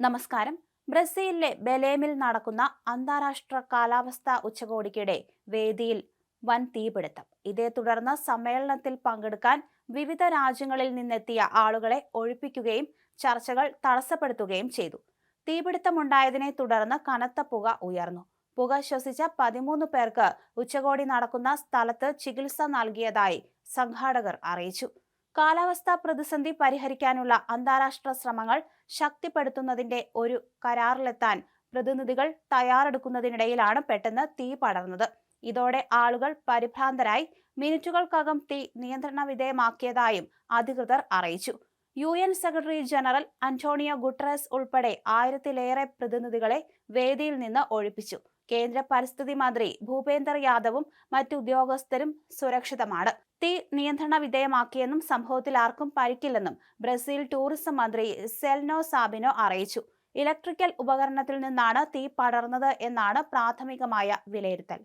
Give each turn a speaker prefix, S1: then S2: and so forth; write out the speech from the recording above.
S1: നമസ്കാരം. ബ്രസീലിലെ ബലേമിൽ നടക്കുന്ന അന്താരാഷ്ട്ര കാലാവസ്ഥാ ഉച്ചകോടിക്കിടെ വേദിയിൽ വൻ തീപിടുത്തം. ഇതേ തുടർന്ന് സമ്മേളനത്തിൽ പങ്കെടുക്കാൻ വിവിധ രാജ്യങ്ങളിൽ നിന്നെത്തിയ ആളുകളെ ഒഴിപ്പിക്കുകയും ചർച്ചകൾ തടസ്സപ്പെടുത്തുകയും ചെയ്തു. തീപിടുത്തമുണ്ടായതിനെ തുടർന്ന് കനത്ത പുക ഉയർന്നു. പുക ശ്വസിച്ച പതിമൂന്ന് പേർക്ക് ഉച്ചകോടി നടക്കുന്ന സ്ഥലത്ത് ചികിത്സ നൽകിയതായി സംഘാടകർ അറിയിച്ചു. കാലാവസ്ഥാ പ്രതിസന്ധി പരിഹരിക്കാനുള്ള അന്താരാഷ്ട്ര ശ്രമങ്ങൾ ശക്തിപ്പെടുത്തുന്നതിന്റെ ഒരു കരാറിലെത്താൻ പ്രതിനിധികൾ തയ്യാറെടുക്കുന്നതിനിടയിലാണ് പെട്ടെന്ന് തീ പടർന്നത്. ഇതോടെ ആളുകൾ പരിഭ്രാന്തരായി മിനിറ്റുകൾക്കകം തീ നിയന്ത്രണ വിധേയമാക്കിയതായും അധികൃതർ അറിയിച്ചു. U N secretary general Antonio Guterres ഉൾപ്പെടെ ആയിരത്തിലേറെ പ്രതിനിധികളെ വേദിയിൽ നിന്ന് ഒഴിപ്പിച്ചു. കേന്ദ്ര പരിസ്ഥിതി മന്ത്രി ഭൂപേന്ദർ യാദവും മറ്റു ഉദ്യോഗസ്ഥരും സുരക്ഷിതമാണ്. തീ നിയന്ത്രണ വിധേയമാക്കിയെന്നും സംഭവത്തിൽ ആർക്കും പരിക്കില്ലെന്നും ബ്രസീൽ ടൂറിസം മന്ത്രി സെൽനോ സാബിനോ അറിയിച്ചു. ഇലക്ട്രിക്കൽ ഉപകരണത്തിൽ നിന്നാണ് തീ പടർന്നത് എന്നാണ് പ്രാഥമികമായ വിലയിരുത്തൽ.